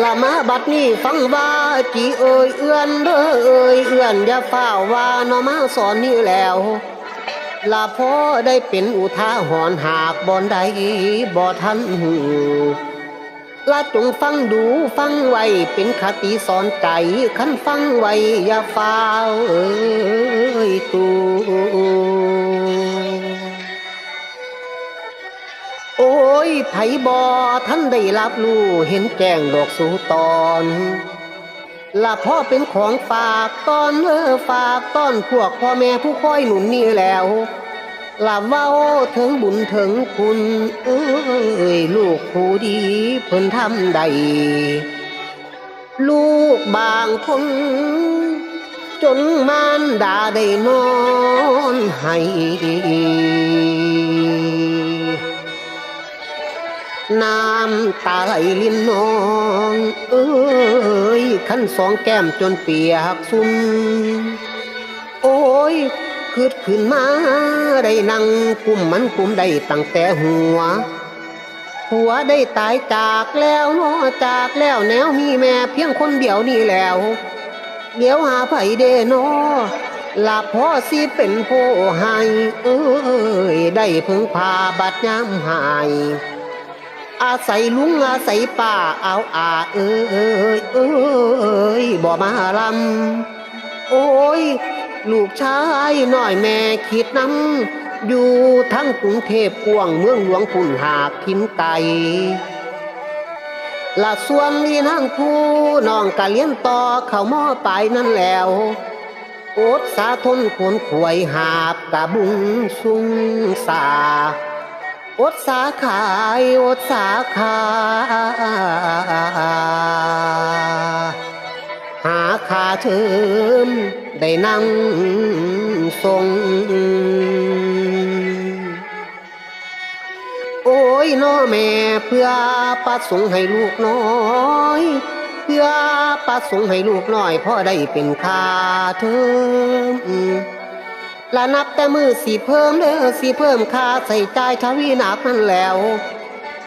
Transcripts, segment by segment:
ละมาบัดนี้ฟังว่าจีเอ่ยเอื้อนเด้อเอ่ยเอื้อนอย่าฝ้าวว่านอมาสอนนี่แล้วละพ่อได้เป็นอุทาหรณ์หากบอนใดบ่ทันหูละจงฟังดูฟังไว้เป็นคติสอนใจคันฟังไว้อย่าฝ้าเอ่ยตู ยไผบอท่านได้รับรู้เห็นแจ้งดอกสู่ตอนละพ่อเป็นของฝากตอนเออฝากตอนพวกพ่อแม่ผู้คอยหนุนนี่แล้วละเว้าถึงบุญถึงคุณเอ้ยลูกผู้ดีเพิ่นทำได้ลูกบางคน จนมารดาได้นอนให้ น้ำตาไหลลินนอง เอ้ยขั้นสองแก้มจนเปียกซุ่มโอ้ยคืดขึ้นมาได้นั่งกุมมันกุมได้ตั้งแต่หัว หัวได้ตายจากแล้วนอจากแล้วแนวมีแม่เพียงคนเดียวนี่แล้วเดี๋ยวหาไผเดนอลาพ่อสิเป็นผู้ให้เอ้ยได้พึ่งพาบัดยามหาย อาศัยลุงอาศัยป่าเอาอาเอ้ยเอ้ยเอ้ยบ่มาลำโอ้ย ลูกชายน้อยแม่คิดน้ำอยู่ทั้งกรุงเทพกวงเมืองหลวงพุ่นหากทิมไกลละส่วนนี้นั่งผู้น้องกะเลี้ยนต่อเข้ามอไปนั่นแล้วอดสาทนขวนขวยหาบกะบุงสุงสา อดสาขายอดสาขาหาขาเชิญได้นั่งทรง โอ้ยน้อแม่เพื่อประสงค์ให้ลูกน้อยเพื่อประสงค์ให้ลูกน้อยพ่อได้เป็นคาเทอ มละนับแต่มือสีเพิ่มเด้อสีเพิ่มค่าใส่ใจทวีหนักนั่นแล้ว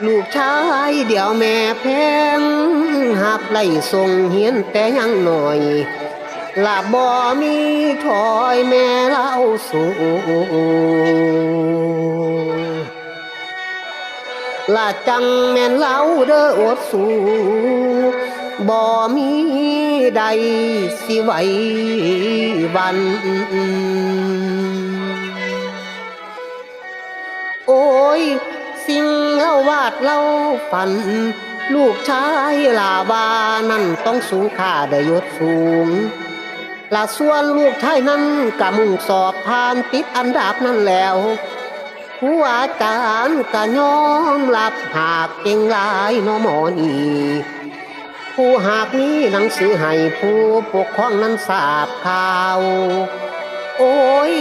ลูกชายเดี๋ยวแม่แพงหับไล่ส่งเฮียนแต่ยังหน่อยละบ่มีถอยแม่เล่าสูละจังแม่นเล่าเด้ออดสูบ่มีใดสิไหววัน ย สิ่งเล่าวาดเล่าฝัน ลูกชายลาบานั่นต้องสูงค่าได้ยศสูงละส่วนลูกชายนั้นกะมุ่งสอบผ่านติดอันดับนั่นแล้วผู้อาจารย์กะยอมรับหากเก่งลายนอมอนีผู้หากนี้หนังสือให้ผู้ปกครองนั้นทราบข่าว โอ้ย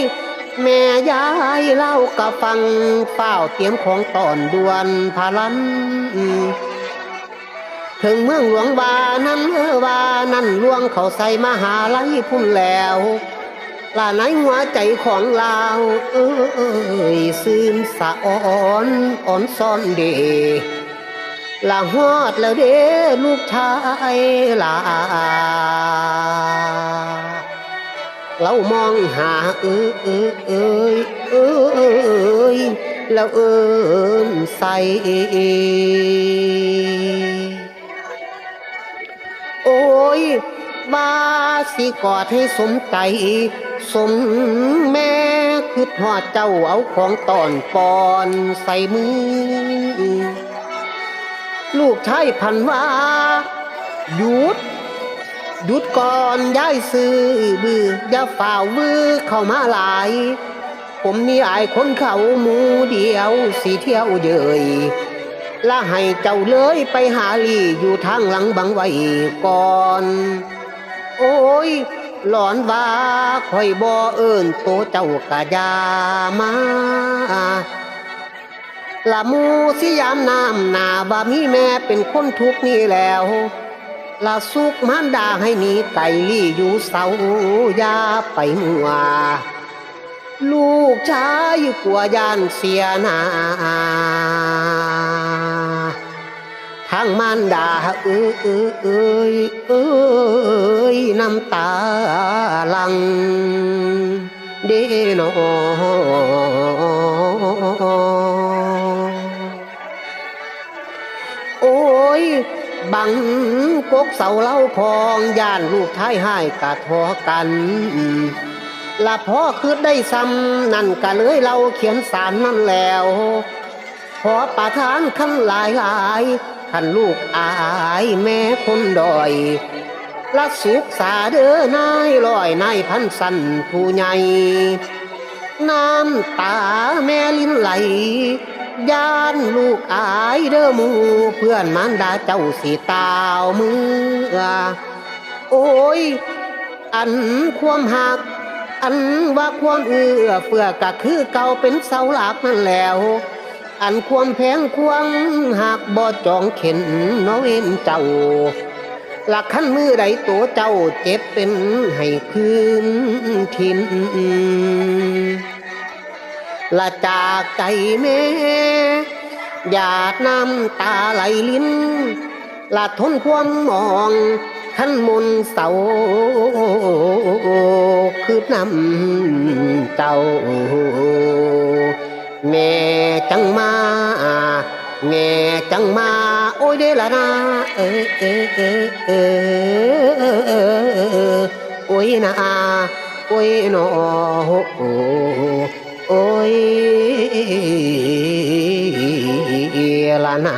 แม่ยายเล่ากับฟังเฝ้าเตรียมของตอนด่วนพาลัน ถึงเมืองหลวงวานั้นเออวานั้นลวงเขาใส่มหาลัยพุ่นแล้วลาในหัวใจของเราเอ้ยซื่นสะอ่อนอ่อนซ่อนเดลาฮอดแล้วเด้ลูกชายลา เรามองหาเออเออเอยเออเอยแล้วเอินใส่โอ้ยว่าสิกอดให้สมใจสมแม่คือหอดเจ้าเอาของตอนปอนใส่มือ ลูกชายพันว่าหยุด หยุดก่อนย้ายซื้อบืออย่าฝ่าววือเข้ามาหลาย ผมนี่อายคนเขาหมูเดียวสีเที่ยวเยยละให้เจ้าเลยไปหาลี่อยู่ทางหลังบังไว้ก่อน โอ้ยหลอนว่าคอยบ่เอิ้นโตเจ้ากะยามาละมูสิยามน้ำนาบ่มีแม่เป็นคนทุกนี่แล้ว ลาสุกมันดาให้หนีไก่ลี่อยู่เสายาไปมัว ลูกชายกลัวยานเสียนาทางมารดาเอ้ยเอ้ยเอ้ยเอ้ยน้ำตาลังเดโนโกเสาเล่าพองย่านลูกท้ายให้กะทอกันละพ่อคือได้ซ้ำนั่นกะเลยเราเขียนสารนั่นแล้วขอประทานขันหลายหลายขันลูกอายแม่คนดอยละสุขสาเด้อนายลอยนายพันสันผู้ใหญ่น้ำตาแม่ลิ้นไหล ย่านลูกอายเด้อมูเพื่อนมันดาเจ้าสีตาวมือโอ้ย อันความหัก อันว่าความเอื้อเฟื่อก็คือเก่าเป็นเสาหลักนั่นแล้ว อันความแพงความหักบ่จองเข็นน้อเอ็นเจ้า หลักขั้นมือใดตัวเจ้าเจ็บเป็นให้คืนทิน ละจากใจแม่หยาดน้ำตาไหลลิ้นละทนความมองขั้นมนเศร้าคือน้ำเจ้า แม่จังมาแม่จังมา โอ้ยเดละนาเออเออเออเออโอ้ยนาโอ้ยนอ ยละนา